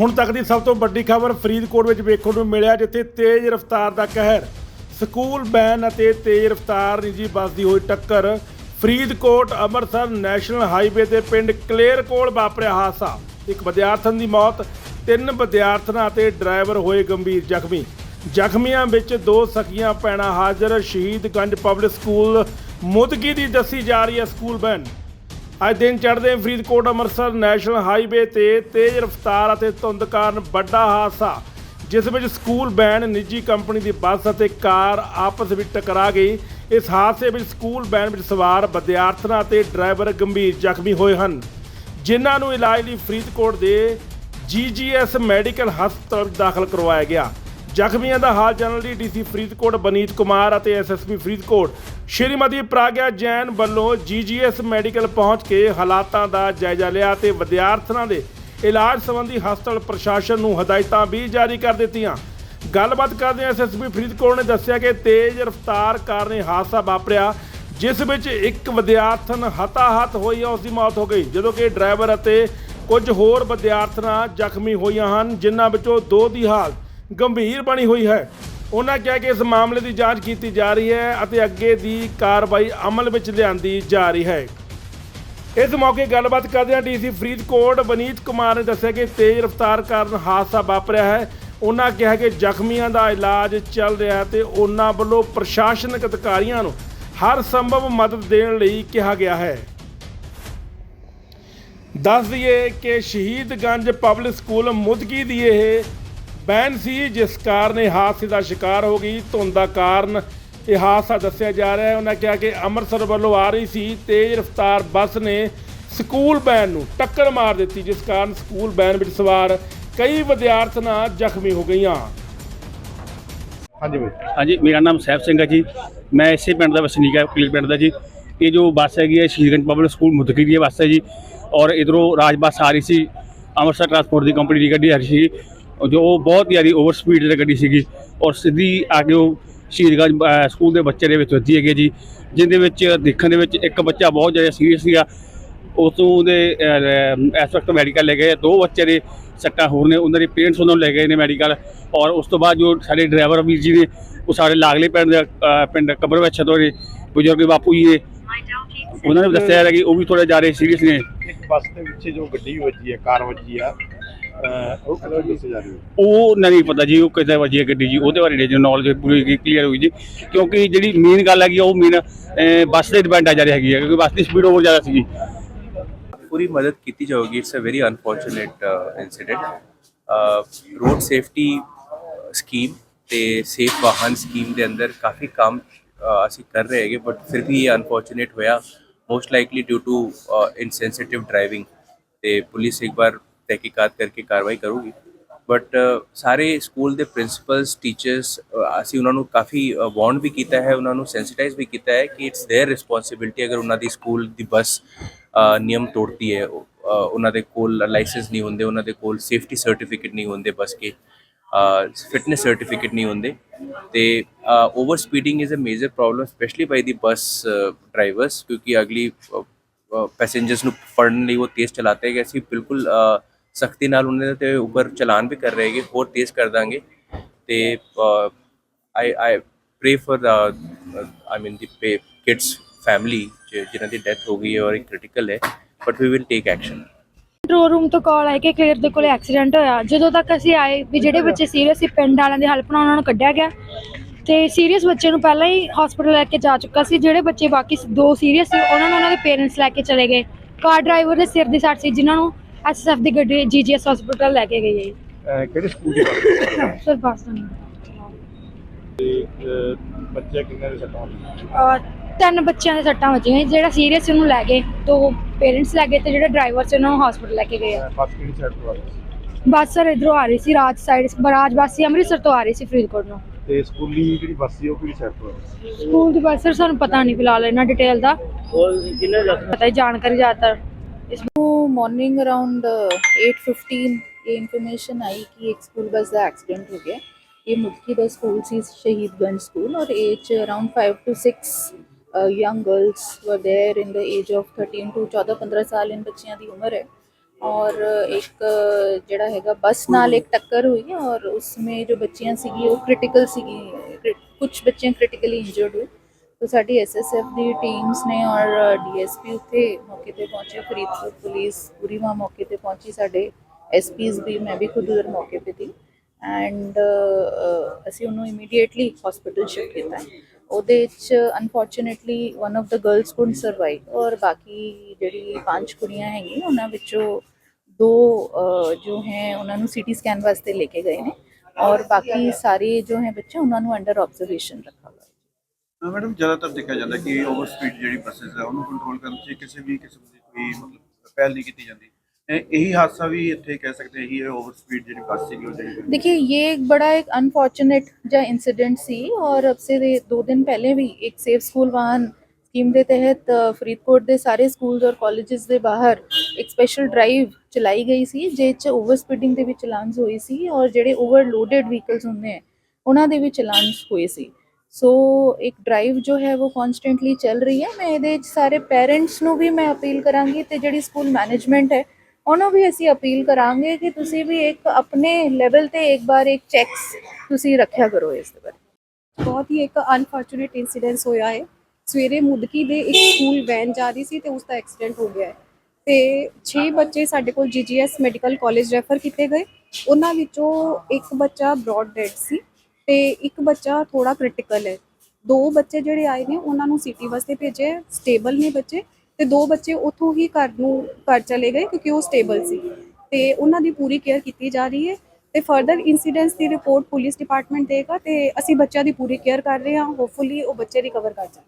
ਹੁਣ ਤੱਕ ਦੀ ਸਭ ਤੋਂ ਵੱਡੀ ਖਬਰ ਫਰੀਦਕੋਟ ਵਿੱਚ ਵੇਖਣ ਨੂੰ ਮਿਲਿਆ, ਜਿੱਥੇ ਤੇਜ਼ ਰਫ਼ਤਾਰ ਦਾ ਕਹਿਰ। ਸਕੂਲ ਬੈਨ ਅਤੇ ਤੇਜ਼ ਰਫ਼ਤਾਰ ਨਿੱਜੀ ਬੱਸ ਦੀ ਹੋਈ ਟੱਕਰ। ਫਰੀਦਕੋਟ ਅੰਮ੍ਰਿਤਸਰ ਨੈਸ਼ਨਲ ਹਾਈਵੇ ਤੇ ਪਿੰਡ ਕਲੇਰ ਕੋਲ ਵਾਪਰਿਆ ਹਾਦਸਾ। ਇੱਕ ਵਿਦਿਆਰਥਣ ਦੀ ਮੌਤ, ਤਿੰਨ ਵਿਦਿਆਰਥਣਾਂ ਅਤੇ ਡਰਾਈਵਰ ਹੋਏ ਗੰਭੀਰ ਜ਼ਖਮੀ। ਜ਼ਖਮੀਆਂ ਵਿੱਚ ਦੋ ਸਕੀਆਂ ਪੈਣਾ ਹਾਜ਼ਰ। ਸ਼ਹੀਦਗੰਜ ਪਬਲਿਕ ਸਕੂਲ ਮੁਦਗੀ ਦੀ ਦੱਸੀ ਜਾ ਰਹੀ ਹੈ ਸਕੂਲ ਬੈਨ ਅੱਜ ਦਿਨ ਚੜ੍ਹਦੇ ਫਰੀਦਕੋਟ, ਅੰਮ੍ਰਿਤਸਰ ਨੈਸ਼ਨਲ ਹਾਈਵੇ ਤੇ ਤੇਜ਼ ਰਫ਼ਤਾਰ ਅਤੇ ਧੁੰਦ ਕਾਰਨ ਵੱਡਾ ਹਾਦਸਾ, ਜਿਸ ਵਿੱਚ ਸਕੂਲ ਵੈਨ ਨਿੱਜੀ ਕੰਪਨੀ ਦੀ ਬੱਸ ਅਤੇ ਕਾਰ ਆਪਸ ਵਿੱਚ ਟਕਰਾ ਗਈ। ਇਸ ਹਾਦਸੇ ਵਿੱਚ ਸਕੂਲ ਵੈਨ ਵਿੱਚ ਸਵਾਰ ਵਿਦਿਆਰਥਣਾਂ ਅਤੇ ਡਰਾਈਵਰ ਗੰਭੀਰ ਜ਼ਖਮੀ ਹੋਏ ਹਨ, ਜਿਨ੍ਹਾਂ ਨੂੰ ਇਲਾਜ ਲਈ ਫਰੀਦਕੋਟ ਦੇ ਜੀਜੀਐਸ ਮੈਡੀਕਲ ਹਸਪਤਾਲ ਵਿੱਚ ਦਾਖਲ ਕਰਵਾਇਆ ਗਿਆ। ਜ਼ਖਮੀਆਂ ਦਾ ਹਾਲ ਜਾਣਨ ਲਈ ਡੀਸੀ ਫਰੀਦਕੋਟ ਬਨੀਤ ਕੁਮਾਰ ਅਤੇ ਐਸਐਸਪੀ ਫਰੀਦਕੋਟ ਸ਼੍ਰੀਮਤੀ ਪ੍ਰਾਗਿਆ ਜੈਨ ਵੱਲੋਂ ਜੀਜੀਐਸ ਮੈਡੀਕਲ ਪਹੁੰਚ ਕੇ ਹਾਲਾਤਾਂ ਦਾ ਜਾਇਜ਼ਾ ਲਿਆ ਤੇ ਵਿਦਿਆਰਥਣਾਂ ਦੇ ਇਲਾਜ ਸੰਬੰਧੀ ਹਸਪਤਾਲ ਪ੍ਰਸ਼ਾਸਨ ਨੂੰ ਹਦਾਇਤਾਂ ਵੀ ਜਾਰੀ ਕਰ ਦਿੱਤੀਆਂ। ਗੱਲਬਾਤ ਕਰਦੇ ਐਸਐਸਪੀ ਫਰੀਦਕੋਟ ਨੇ ਦੱਸਿਆ ਕਿ ਤੇਜ਼ ਰਫ਼ਤਾਰ ਕਾਰਨ ਇਹ ਹਾਦਸਾ ਵਾਪਰਿਆ, ਜਿਸ ਵਿੱਚ ਇੱਕ ਵਿਦਿਆਰਥਣ ਹਤਾਹਤ ਹੋਈ ਹੈ ਉਸ ਦੀ ਮੌਤ ਹੋ ਗਈ। ਜਦੋਂ ਕਿ ਡਰਾਈਵਰ ਅਤੇ ਕੁਝ ਹੋਰ ਵਿਦਿਆਰਥਣਾਂ ਜ਼ਖਮੀ ਹੋਈਆਂ ਹਨ, ਜਿਨ੍ਹਾਂ ਵਿੱਚੋਂ ਦੋ ਦੀ ਹਾਲਤ ਗੰਭੀਰ ਬਣੀ ਹੋਈ ਹੈ। ਉਹਨਾਂ ਕਿਹਾ ਕਿ ਇਸ ਮਾਮਲੇ ਦੀ ਜਾਂਚ ਕੀਤੀ ਜਾ ਰਹੀ ਹੈ ਅਤੇ ਅੱਗੇ ਦੀ ਕਾਰਵਾਈ ਅਮਲ ਵਿੱਚ ਲਿਆਂਦੀ ਜਾ ਰਹੀ ਹੈ। ਇਸ ਮੌਕੇ ਗੱਲਬਾਤ ਕਰਦਿਆਂ ਡੀਸੀ ਫਰੀਦਕੋਟ ਬਨੀਤ ਕੁਮਾਰ ਨੇ ਦੱਸਿਆ ਕਿ ਤੇਜ਼ ਰਫ਼ਤਾਰ ਕਾਰਨ ਹਾਦਸਾ ਵਾਪਰਿਆ ਹੈ। ਉਹਨਾਂ ਕਿਹਾ ਕਿ ਜ਼ਖਮੀਆਂ ਦਾ ਇਲਾਜ ਚੱਲ ਰਿਹਾ ਹੈ ਤੇ ਉਹਨਾਂ ਵੱਲੋਂ ਪ੍ਰਸ਼ਾਸਨਿਕ ਅਧਿਕਾਰੀਆਂ ਨੂੰ ਹਰ ਸੰਭਵ ਮਦਦ ਦੇਣ ਲਈ ਕਿਹਾ ਗਿਆ ਹੈ। ਦੱਸ ਦਈਏ ਕਿ ਸ਼ਹੀਦਗੰਜ ਪਬਲਿਕ ਸਕੂਲ ਮੁਦਗੀ ਦੀ ਇਹ ਬੈਨ ਸੀ ਜਿਸ ਕਾਰਨ ਇਹ ਹਾਦਸੇ ਦਾ ਸ਼ਿਕਾਰ ਹੋ ਗਈ। ਧੁੰਦ ਦਾ ਕਾਰਨ ਇਹ ਹਾਦਸਾ ਦੱਸਿਆ ਜਾ ਰਿਹਾ ਹੈ। ਉਹਨਾਂ ਕਿਹਾ ਕਿ ਅੰਮ੍ਰਿਤਸਰ ਵੱਲੋਂ ਆ ਰਹੀ ਸੀ। ਤੇਜ਼ ਰਫ਼ਤਾਰ ਬੱਸ ਨੇ ਸਕੂਲ ਵੈਨ ਨੂੰ ਟੱਕਰ ਮਾਰ ਦਿੱਤੀ ਜਿਸ ਕਾਰਨ ਸਕੂਲ ਵੈਨ ਵਿੱਚ ਸਵਾਰ ਕਈ ਵਿਦਿਆਰਥਣਾਂ ਜ਼ਖਮੀ ਹੋ ਗਈਆਂ। ਹਾਂਜੀ ਬਾਈ। ਹਾਂਜੀ ਮੇਰਾ ਨਾਮ ਸਹਿਬ ਸਿੰਘ ਹੈ ਜੀ। ਮੈਂ ਇਸੇ ਪਿੰਡ ਦਾ ਵਸਨੀਕ ਹੈ ਕਲੀਰ ਪਿੰਡ ਦਾ ਜੀ। ਇਹ ਜੋ ਬੱਸ ਹੈਗੀ ਹੈ ਸ਼ਹੀਦਗੰਜ ਪਬਲਿਕ ਸਕੂਲ ਮੁਦਕੀ ਦੀ ਇਹ ਬੱਸ ਹੈ ਜੀ। ਔਰ ਇਧਰੋਂ ਰਾਜ ਬੱਸ ਆ ਰਹੀ ਸੀ। ਅੰਮ੍ਰਿਤਸਰ ਟਰਾਂਸਪੋਰਟ ਦੀ ਕੰਪਨੀ ਦੀ ਗੱਡੀ ਆ ਰਹੀ ਸੀ। ਜੋ ਬਹੁਤ ਜ਼ਿਆਦਾ ਓਵਰ ਸਪੀਡ ਤੇ ਗੱਡੀ ਸੀਗੀ ਔਰ ਸਿੱਧੀ ਆ ਕੇ ਉਹ ਸ਼ਹੀਦਗੰਜ ਸਕੂਲ ਦੇ ਬੱਚੇ ਦੇ ਵਿੱਚ ਵੱਜੀ ਹੈਗੀ ਜੀ, ਜਿਹਦੇ ਵਿੱਚ ਦੇਖਣ ਦੇ ਵਿੱਚ ਇੱਕ ਬੱਚਾ ਬਹੁਤ ਜ਼ਿਆਦਾ ਸੀਰੀਅਸ ਸੀਗਾ। ਉਸ ਤੋਂ ਦੇ ਇਸ ਵਕਤ ਮੈਡੀਕਲ ਲੈ ਗਏ, ਦੋ ਬੱਚੇ ਦੇ ਸੱਟਾਂ ਹੋਰ ਨੇ, ਉਹਨਾਂ ਦੇ ਪੇਰੈਂਟਸ ਉਹਨਾਂ ਨੂੰ ਲੈ ਗਏ ਨੇ ਮੈਡੀਕਲ ਔਰ ਉਸ ਤੋਂ ਬਾਅਦ ਜੋ ਸਾਡੇ ਡਰਾਈਵਰ ਵੀਰ ਜੀ ਨੇ, ਉਹ ਸਾਡੇ ਲਾਗਲੇ ਪਿੰਡ ਦੇ ਪਿੰਡ ਕਬਰ ਵਿੱਚ ਤੋਂ ਨੇ ਬਜ਼ੁਰਗ ਬਾਪੂ ਜੀ ਨੇ ਉਹਨਾਂ ਨੇ ਦੱਸਿਆ ਹੈ ਕਿ ਉਹ ਵੀ ਥੋੜੇ ਜ਼ਿਆਦਾ ਸੀਰੀਅਸ ਨੇ। ਇੱਕ ਬੱਸ ਦੇ ਵਿੱਚ ਜੋ ਗੱਡੀ ਵੱਜੀ ਹੈ, ਕਾਰ ਵੱਜੀ ਆ ਉਹ ਜਾ ਨਹੀਂ ਪਤਾ ਜੀ ਉਹ ਕਿੱਦਾਂ ਵੱਜੀ ਹੈ ਗੱਡੀ ਜੀ ਉਹਦੇ ਬਾਰੇ ਨਹੀਂ ਨੌਲੇਜ ਪੂਰੀ ਕਲੀਅਰ ਹੋਈ ਜੀ। ਕਿਉਂਕਿ ਜਿਹੜੀ ਮੇਨ ਗੱਲ ਹੈਗੀ ਉਹ ਮੇਨ ਬੱਸ ਤੇ ਡਿਪੈਂਡ ਆ ਜਾ ਰਹੀ ਹੈਗੀ ਹੈ ਕਿਉਂਕਿ ਬੱਸ ਦੀ ਸਪੀਡ ਓਵਰ ਜ਼ਿਆਦਾ ਸੀਗੀ। ਪੂਰੀ ਮਦਦ ਕੀਤੀ ਜਾਊਗੀ it's a very unfortunate incident road safety scheme ਤੇ ਸੇਫ ਵਾਹਨ ਸਕੀਮ ਦੇ ਅੰਦਰ ਕਾਫੀ ਕੰਮ ਅਸੀਂ ਕਰ ਰਹੇ ਹੈਗੇ ਬਟ ਫਿਰ ਵੀ ਇਹ ਅਨਫੋਰਚੂਨੇਟ ਹੋਇਆ most likely due to insensitive driving ਤੇ ਪੁਲਿਸ ਇੱਕ ਵਾਰ ਤਹਿਕੀਕਾਤ ਕਰਕੇ ਕਾਰਵਾਈ ਕਰੂਗੀ ਬਟ ਸਾਰੇ ਸਕੂਲ ਦੇ ਪ੍ਰਿੰਸੀਪਲਸ ਟੀਚਰਸ ਅਸੀਂ ਉਹਨਾਂ ਨੂੰ ਕਾਫੀ ਵਾਰਨ ਵੀ ਕੀਤਾ ਹੈ ਉਹਨਾਂ ਨੂੰ ਸੈਂਸਿਟਾਈਜ਼ ਵੀ ਕੀਤਾ ਹੈ ਕਿ ਇਟਸ देयर ਰਿਸਪੌਂਸਿਬਿਲਟੀ ਅਗਰ ਉਹਨਾਂ ਦੀ ਸਕੂਲ ਦੀ ਬੱਸ ਅ, ਨਿਯਮ ਤੋੜਦੀ ਹੈ ਉਹ, ਅ, ਉਹਨਾਂ ਦੇ ਕੋਲ ਲਾਇਸੈਂਸ ਨਹੀਂ ਹੁੰਦੇ ਉਹਨਾਂ ਦੇ ਕੋਲ ਸੇਫਟੀ ਸਰਟੀਫਿਕੇਟ ਨਹੀਂ ਹੁੰਦੇ ਬੱਸ ਕੇ ਫਿਟਨੈਸ ਸਰਟੀਫਿਕੇਟ ਨਹੀਂ ਹੁੰਦੇ ਤੇ over speeding is a major problem specially by the bus drivers ਕਿਉਂਕਿ ਅਗਲੀ ਪੈਸੇਂਜਰਸ ਨੂੰ ਫੜਨ ਲਈ ਉਹ ਤੇਜ਼ ਚਲਾਤੇ ਹੈਗੇ ਅਸੀਂ ਬਿਲਕੁਲ ਸਖਤੀ ਨਾਲ ਉਹਨਾਂ ਦੇ ਉੱਪਰ ਚਲਾਨ ਵੀ ਕਰ ਰਹੇ ਹੈਗੇ, ਹੋਰ ਤੇਜ਼ ਕਰ ਦਾਂਗੇ। ਤੇ I I pray for I mean the kids family ਜਿਨ੍ਹਾਂ ਦੀ ਡੈਥ ਹੋ ਗਈ ਹੈ ਔਰ ਕ੍ਰਿਟੀਕਲ ਹੈ but we will take action control room ਤੋਂ ਕਾਲ ਆਈ ਕਿ ਕਲੀਅਰ ਦੇ ਕੋਲੇ ਐਕਸੀਡੈਂਟ ਹੋਇਆ। ਜਦੋਂ ਤੱਕ ਅਸੀਂ ਆਏ ਵੀ ਜਿਹੜੇ ਬੱਚੇ ਸੀਰੀਅਸ ਸੀ, ਪਿੰਡ ਵਾਲਿਆਂ ਦੀ ਹੈਲਪ ਨਾਲ ਉਹਨਾਂ ਨੂੰ ਕੱਢਿਆ ਗਿਆ। ਤੇ ਸੀਰੀਅਸ ਬੱਚੇ ਨੂੰ ਪਹਿਲਾਂ ਹੀ ਹਸਪੀਟਲ ਲੈ ਕੇ ਜਾ ਚੁੱਕਾ ਸੀ। ਜਿਹੜੇ ਬੱਚੇ ਬਾਕੀ ਦੋ ਸੀਰੀਅਸ ਸੀ, ਉਹਨਾਂ ਨੂੰ ਉਹਨਾਂ ਦੇ ਪੇਰੈਂਟਸ ਲੈ ਕੇ ਚਲੇ ਗਏ। ਕਾਰ ਡਰਾਈਵਰ ਦੇ ਸਿਰ ਦੀ ਸੱਟ ਸੀ, ਜਿਨ੍ਹਾਂ ਨੂੰ ਐਸਐਸਐਫ ਦੀ ਗੱਡੀ ਜੀਜੀਐਸ ਹਸਪੀਟਲ ਲੈ ਕੇ ਗਈ ਹੈ ਅਹ ਕਿਹੜੇ ਸਕੂਲ ਦੀ ਹੈ? ਸਰ ਬਸ ਤੋਂ ਨਹੀਂ ਤੇ ਅਹ ਬੱਚੇ ਕਿੰਨੇ ਦੇ ਸੱਟਾਂ ਅਹ ਤਿੰਨ ਬੱਚਿਆਂ ਦੇ ਸੱਟਾਂ ਵੱਜੀਆਂ। ਜਿਹੜਾ ਸੀਰੀਅਸ ਸੀ ਉਹਨੂੰ ਲੈ ਗਏ ਤੋਂ ਪੇਰੈਂਟਸ ਲੈ ਗਏ ਤੇ ਜਿਹੜਾ ਡਰਾਈਵਰ ਸੀ ਉਹਨਾਂ ਹਸਪੀਟਲ ਲੈ ਕੇ ਗਏ ਆ। ਬੱਸ ਕਿਹੜੀ ਸਾਈਡ ਤੋਂ ਆ ਰਹੀ ਸੀ? ਬੱਸ ਸਰ ਇਧਰੋਂ ਆ ਰਹੀ ਸੀ ਰਾਜ ਸਾਈਡ ਰਾਜ ਬੱਸ ਸੀ ਅੰਮ੍ਰਿਤਸਰ ਤੋਂ ਆ ਰਹੀ ਸੀ ਫਰੀਦਕੋਟ ਨੂੰ। ਤੇ ਸਕੂਲੀ ਜਿਹੜੀ ਬੱਸ ਸੀ ਉਹ ਕਿਹੜੀ ਸਾਈਡ ਤੋਂ ਆ ਰਹੀ ਸੀ? ਸਕੂਲ ਦੀ ਬੱਸ ਸਰ ਸਾਨੂੰ ਪਤਾ ਨਹੀਂ ਫਿਲਹਾਲ ਇਹਨਾਂ ਡਿਟੇਲ ਦਾ। ਪਤਾ ਹੀ ਜਾਣਕਾਰੀ ਜ਼ਿਆਦਾਤਰ। ਮਾਰਨਿੰਗ ਅਰਾਊਂਡ 8:15 ਇਹ ਇਨਫੋਰਮੇਸ਼ਨ ਆਈ ਕਿ ਇੱਕ ਸਕੂਲ ਬੱਸ ਦਾ ਐਕਸੀਡੈਂਟ ਹੋ ਗਿਆ ਇਹ ਮੁਕਤੀ ਦਾ ਸਕੂਲ ਸੀ ਸ਼ਹੀਦਗੰਜ ਸਕੂਲ ਔਰ age around 5 to 6 young girls were there in the age of 13 to 14 15 ਸਾਲ ਇਨ ਬੱਚਿਆਂ ਦੀ ਉਮਰ ਹੈ ਔਰ ਇੱਕ ਜਿਹੜਾ ਹੈਗਾ ਬੱਸ ਨਾਲ ਇੱਕ ਟੱਕਰ ਹੋਈ ਔਰ ਉਸਮੇ ਜੋ ਬੱਚੀਆਂ ਸੀਗੀ ਉਹ ਕ੍ਰਿਟੀਕਲ ਸੀਗੀ ਕੁਝ ਬੱਚੀਆਂ ਕ੍ਰਿਟੀਕਲੀ ਇੰਜਰਡ ਹੋਏ तो ਸਾਡੀ ਐਸਐਸਐਫ ਦੀ ਟੀਮਸ ਨੇ ਔਰ ਡੀਐਸਪੀ ਉੱਥੇ ਮੌਕੇ ਤੇ ਪਹੁੰਚੇ। ਫਰੀਦਕੋਟ ਪੁਲਿਸ ਪੂਰੀ ਵਹਾਂ ਮੌਕੇ ਤੇ ਪਹੁੰਚੀ। ਸਾਡੇ ਐਸਪੀਸ ਵੀ, ਮੈਂ ਵੀ ਖੁਦ ਉਧਰ ਮੌਕੇ ਤੇ ਥੀ ਐਂਡ ਅਸੀਂ ਉਹਨੂੰ ਇਮੀਡੀਏਟਲੀ ਹਸਪੀਟਲ ਸ਼ਿਫਟ ਕੀਤਾ। ਉਹਦੇ ਵਿੱਚ unfortunately one of the girls could survive ਔਰ ਬਾਕੀ ਜਿਹੜੀ ਪੰਜ ਕੁੜੀਆਂ ਹੈਗੀਆਂ, ਉਹਨਾਂ ਵਿੱਚੋਂ ਦੋ ਜੋ ਹੈ, ਉਹਨਾਂ ਨੂੰ ਸੀਟੀ ਸਕੈਨ ਵਾਸਤੇ ਲੈ ਕੇ ਗਏ ਨੇ। ਔਰ ਬਾਕੀ ਸਾਰੇ ਜੋ ਹੈ ਬੱਚੇ, ਉਹਨਾਂ ਨੂੰ ਅੰਡਰ ਆਬਜ਼ਰਵੇਸ਼ਨ ਰੱਖਾ ਹੋਇਆ। ਮੈਡਮ ਜ਼ਿਆਦਾਤਰ ਦੇਖਿਆ ਜਾਂਦਾ ਕਿ ਓਵਰ ਸਪੀਡ ਜਿਹੜੀ ਬੱਸਸ ਹੈ ਉਹਨੂੰ ਕੰਟਰੋਲ ਕਰਨ 'ਚ ਕਿਸੇ ਵੀ ਕਿਸਮ ਦੀ ਕੋਈ ਮਤਲਬ ਪਹਿਲ ਨਹੀਂ ਕੀਤੀ ਜਾਂਦੀ ਇਹ- ਇਹੀ ਹਾਦਸਾ ਵੀ ਇੱਥੇ ਕਹਿ ਸਕਦੇ ਇਹੀ ਹੈ ਓਵਰ ਸਪੀਡ ਜਿਹੜੀ ਬੱਸ ਸੀਗੀ ਉਹ ਜਿਹੜੀ देखिए ये एक बड़ा एक अनफॉर्चुनेट जो इंसिडेंट सी और अब से दे- दो दिन पहले भी एक सेफ स्कूल वाहन ਸਕੀਮ ਦੇ ਤਹਿਤ ਅ, ਫਰੀਦਕੋਟ ਦੇ ਸਾਰੇ ਸਕੂਲਸ ਔਰ ਕਾਲਜਸ ਦੇ ਬਾਹਰ ਇੱਕ ਸਪੈਸ਼ਲ ਡਰਾਈਵ ਚਲਾਈ ਗਈ ਸੀ ਜਿਸ 'ਚ ਓਵਰ ਸਪੀਡਿੰਗ ਦੇ ਵਿੱਚ ਚਲਾਨਸ ਹੋਏ ਸੀ ਔਰ ਜਿਹੜੇ ਓਵਰਲੋਡਡ ਵਹੀਕਲਸ ਹੁੰਦੇ ਆ ਉਹਨਾਂ ਦੇ ਵੀ ਚਲਾਨਸ ਹੋਏ ਸੀ ਸੋ ਇੱਕ ਡਰਾਈਵ ਜੋ ਹੈ ਉਹ ਕਨਸਟੈਂਟਲੀ ਚੱਲ ਰਹੀ ਹੈ। ਮੈਂ ਇਹਦੇ 'ਚ ਸਾਰੇ ਪੇਰੈਂਟਸ ਨੂੰ ਵੀ ਮੈਂ ਅਪੀਲ ਕਰਾਂਗੀ ਤੇ ਜਿਹੜੀ ਸਕੂਲ ਮੈਨੇਜਮੈਂਟ ਹੈ, ਉਹਨੂੰ ਵੀ ਅਸੀਂ ਅਪੀਲ ਕਰਾਂਗੇ ਕਿ ਤੁਸੀਂ ਵੀ ਇੱਕ ਆਪਣੇ ਲੈਵਲ ਤੇ ਇੱਕ ਵਾਰ ਇੱਕ ਚੈੱਕਸ ਤੁਸੀਂ ਰੱਖਿਆ ਕਰੋ ਇਸ ਦੇ ਬਾਰੇ। ਬਹੁਤ ਹੀ ਇੱਕ ਅਨਫੋਰਚੂਨੇਟ ਇਨਸੀਡੈਂਸ ਹੋਇਆ ਹੈ। ਸਵੇਰੇ ਮੁਦਕੀ ਦੇ ਇੱਕ ਸਕੂਲ ਵੈਨ ਜਾ ਰਹੀ ਸੀ ਤੇ ਉਸ ਦਾ ਐਕਸੀਡੈਂਟ ਹੋ ਗਿਆ ਹੈ। ਤੇ 6 ਬੱਚੇ ਸਾਡੇ ਕੋਲ ਜੀਜੀਐਸ ਮੈਡੀਕਲ ਕਾਲਜ ਰੈਫਰ ਕੀਤੇ ਗਏ। ਉਹਨਾਂ ਵਿੱਚੋਂ ਇੱਕ ਬੱਚਾ ਬ੍ਰੌਡ ਡੈਡ ਸੀ। ਤੇ ਇੱਕ ਬੱਚਾ ਥੋੜਾ ਕ੍ਰਿਟੀਕਲ ਹੈ। ਦੋ ਬੱਚੇ ਜਿਹੜੇ ਆਏ ਨੇ, ਉਹਨਾਂ ਨੂੰ ਸਿਟੀ ਵਾਸਤੇ ਭੇਜਿਆ ਸਟੇਬਲ ਨੇ ਬੱਚੇ ਤੇ ਦੋ ਬੱਚੇ ਉੱਥੋਂ ਹੀ ਘਰ ਨੂੰ ਘਰ ਚਲੇ ਗਏ ਕਿਉਂਕਿ ਉਹ ਸਟੇਬਲ ਸੀ। ਤੇ ਉਹਨਾਂ ਦੀ ਪੂਰੀ ਕੇਅਰ ਕੀਤੀ ਜਾ ਰਹੀ ਹੈ ਤੇ ਫਰਦਰ ਇਨਸੀਡੈਂਟਸ ਦੀ ਰਿਪੋਰਟ ਪੁਲਿਸ ਡਿਪਾਰਟਮੈਂਟ ਦੇਗਾ ਤੇ ਅਸੀਂ ਬੱਚਿਆਂ ਦੀ ਪੂਰੀ ਕੇਅਰ ਕਰ ਰਹੇ ਹਾਂ। ਹੋਪਫੁਲੀ ਉਹ ਬੱਚੇ ਰਿਕਵਰ ਕਰ ਜਾਣ।